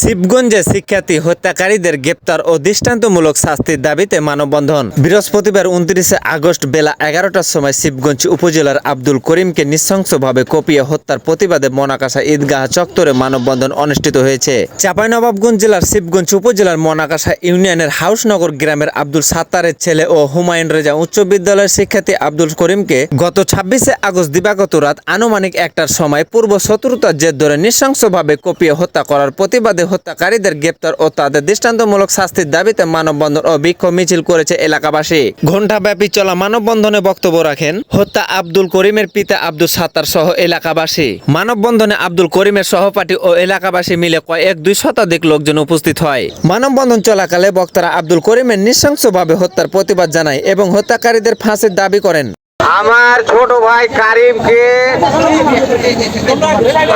শিবগঞ্জে শিক্ষার্থী হত্যাকারীদের গ্রেপ্তার ও দৃষ্টান্তমূলক শাস্তির দাবিতে মানববন্ধন। বৃহস্পতিবার উনত্রিশে আগস্ট বেলা এগারোটার সময় শিবগঞ্জ উপজেলার আব্দুল করিমকে নৃশংসভাবে কপিয়ে হত্যার প্রতিবাদে মনাকাশা ঈদগাহ চত্বরে মানববন্ধন অনুষ্ঠিত হয়েছে। চাঁপাইনবাবগঞ্জ জেলার শিবগঞ্জ উপজেলার মনাকাশা ইউনিয়নের হাউসনগর গ্রামের আব্দুল সাত্তারের ছেলে ও হুমায়ুন রেজা উচ্চ বিদ্যালয়ের শিক্ষার্থী আব্দুল করিমকে গত ছাব্বিশে আগস্ট দিবাগত রাত আনুমানিক একটার সময় পূর্ব শত্রুতার জের ধরে নৃশংসভাবে কপিয়ে হত্যা করার প্রতিবাদে হত্যাকারীদের গ্রেপ্তার ও তাদের দৃষ্টান্তমূলক শাস্তির দাবিতে মানববন্ধন ও বিক্ষোভ মিছিল করেছে এলাকাবাসী। ঘণ্টাব্যাপী চলা মানববন্ধনে বক্তব্য রাখেন হত্যা আব্দুল করিমের পিতা আব্দুল সাত্তার সহ এলাকাবাসী। মানববন্ধনে আব্দুল করিমের সহপাঠী ও এলাকাবাসী মিলে কয়েক দুই শতাধিক লোকজন উপস্থিত হয়। মানববন্ধন চলাকালে বক্তারা আব্দুল করিমের নৃশংসভাবে হত্যার প্রতিবাদ জানায় এবং হত্যাকারীদের ফাঁসির দাবি করেন। আমার ছোট ভাই কারিমকে,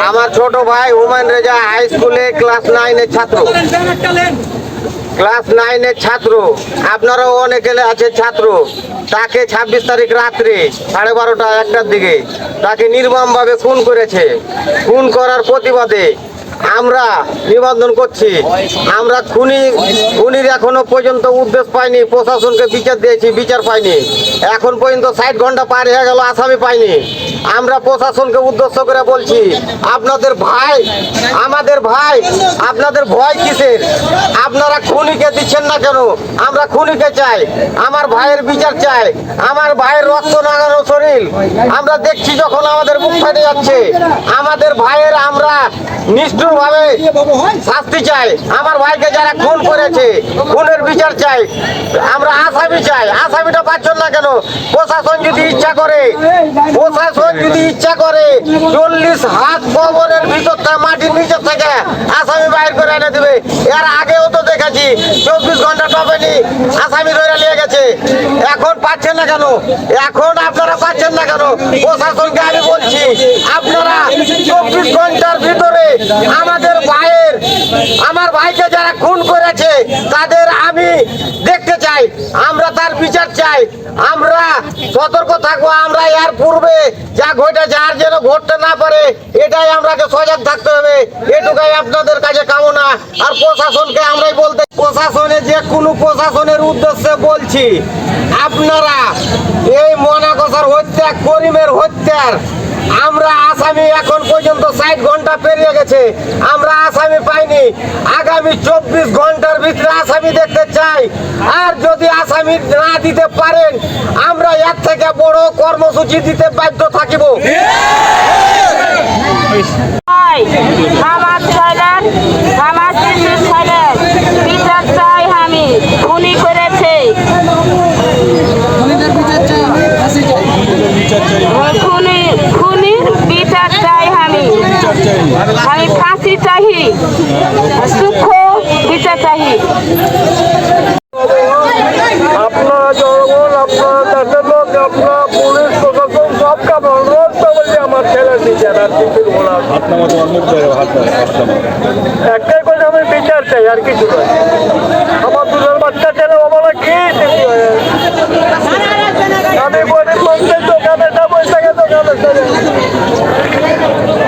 আমার ছোট ভাই হুমায়ুন রেজা হাই স্কুলে ক্লাস নাইনের ছাত্র। ক্লাস নাইনের ছাত্র। আপনারাও অনেকে আছে ছাত্র। তাকে ছাব্বিশ তারিখ রাত্রে সাড়ে বারোটা একটার দিকে তাকে নির্মমভাবে খুন করেছে। খুন করার প্রতিবাদে আমরা নিবন্ধন করছি। আমরা খুনি, খুনির এখনও পর্যন্ত উদ্দেশ্য পাইনি, প্রশাসনকে বিচার দিয়েছি, বিচার পাইনি। এখন পর্যন্ত ষাট ঘণ্টা পার হয়ে গেল, আসামি পাইনি। আমরা প্রশাসনকে উদ্দেশ্য করে বলছি, আপনাদের ভাই, আমাদের ভাই, আপনাদের ভয় কিসের? আপনারা খুনিকে দিচ্ছেন না কেন? আমরা খুনিকে চাই, আমার ভাইয়ের বিচার চাই, আমার ভাইয়ের রক্ত নাগানো শরীর আমরা দেখছি যখন আমাদের মুখ ফেটে যাচ্ছে, আমাদের ভাইয়ের আমরা নিষ্ঠুর ভাবে শাস্তি চাই। আমার ভাইকে যারা খুন করেছে, খুনের বিচার চাই, আমরা আসামি চাই। আসামিটা পাচ্ছেন না কেন? প্রশাসন যদি ইচ্ছা করে, প্রশাসন যদি ইচ্ছা করে, চল্লিশ হাত কবরের ভিতর মাটির নিচে থেকে আসামি বাইর করে এনে দিবে। এর আগেও তো দেখেছি চব্বিশ ঘণ্টা টপেনি। আসামি ধরে নিয়ে গেছে। এখন পাচ্ছেন না কেন? এখন আপনারা পাচ্ছেন না কেন? প্রশাসনকে আমি বলছি, আপনারা চব্বিশ ঘণ্টার ভিতরে আমাদের ভাইয়ের, আমার ভাইকে যারা খুন করেছে, তাদের আমি দেখতে চাই, আমরা তার বিচার চাই, আমরা সতর্ক থাকব, আমরা এর পূর্বে যা ঘটেছে আর যেন ঘটতে না পারে, এটাই আমরাকে সজাগ থাকতে হবে, এটুকাই আপনাদের কাছে কামনা, আর প্রশাসনকে আমরাই বলতে প্রশাসনে যে কোনো প্রশাসনের উদ্দেশ্যে বলছি, আপনারা এই মনাকসার হত্যা, করিমের হত্যার আমরা আসামি এখন পর্যন্ত ষাট ঘণ্টা পেরিয়ে গেছে। আমরা আসামি পাইনি। আগামী চব্বিশ ঘণ্টার ভিতরে আসামি দেখতে চাই। আর যদি আসামি না দিতে পারেন আমরা এর থেকে বড় কর্মসূচি দিতে বাধ্য থাকিব। আমার ছেলের আমার শিশুর ছেলের বিচার চাই আমি খুনি করেছে খুনি খুনির বিচার চাই আমি আমি ফাঁসি চাহি সুখ বিচার চাহি। আপনারা জনগণ আপনারা দেশের লোক আপনারা পুলিশ প্রশাসন সব কাম অনুরোধ তো আমার ছেলের বিচার আর কিছু বলার একটাই কথা আমি বিচার চাই আর কিছু নয় আমার দুধের বাচ্চা ছেলে ওগুলো কি শিখি হয়ে আমি গরিব মানুষের দোকানে যাব ওই থেকে দোকানে চলে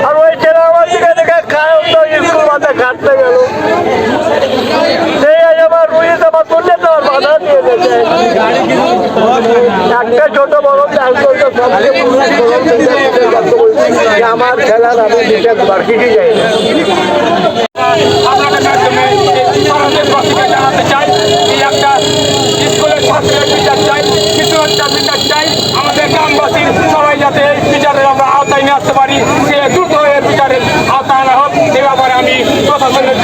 আর ওই ছেলে আমার দিকে দিকে খায় তো স্কুল মাঠে কাটতে গেল সেই আজ আমার রুইতে আমার তুলে দেওয়ার বাধা দিয়ে দিয়েছে একটা ছোট বড় আমার খেলার আমি বিচার বার্ষিকই যাই না আমাদের গ্রামবাসী সবাই যাতে বিচারের আমরা আওতায় নিয়ে আসতে পারি। সে দ্রুত বিচারের আওতায় আনা হোক এ ব্যাপারে আমি প্রশাসনের